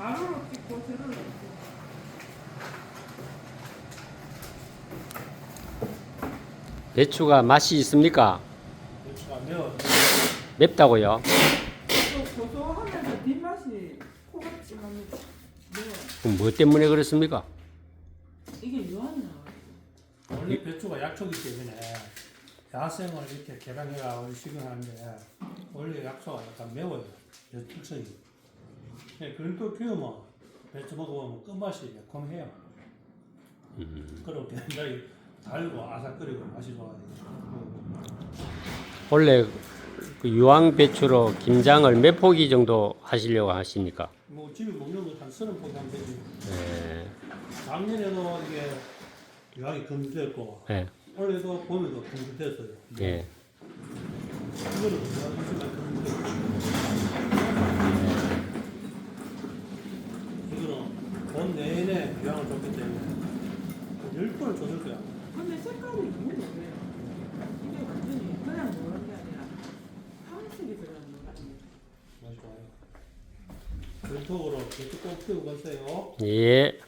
가루로 찍고 세로로 찍고. 배추가 맛이 있습니까? 배추가 매워. 맵다고요? 또 고소하면서 뒷맛이 코같지만 매워. 그럼 뭐 때문에 그렇습니까? 이게 유한나. 원래 배추가 약초기 때문에 야생을 이렇게 개량해가 식용하는데 원래 약초가 약간 매워요. 배 특성이. 네, 그걸 또 키우면 배추 먹어보면 끝맛이 매콤해요. 그리고 굉장히 달고 아삭거리고 맛이 좋아요. 원래 그 유황 배추로 김장을 몇 포기 정도 하시려고 하십니까? 뭐 집에 먹는 거한 서른 포기 하면 되지. 예, 작년에도 이게 유황이 금주됐고 예, 올해도 봄에도 금주됐어요. 예. 이거는 유황이지만 금주됐고 이거는 봄 유황을 줬기 때문에 열 번을 줬을 거야. 근데 색깔이 너무 노래요. 이게 완전히 그냥 노란 게 아니라 황색이 들어간 노란이. 맛이 좋아요. 전통으로 배추 꼭 키우고 가세요. 예.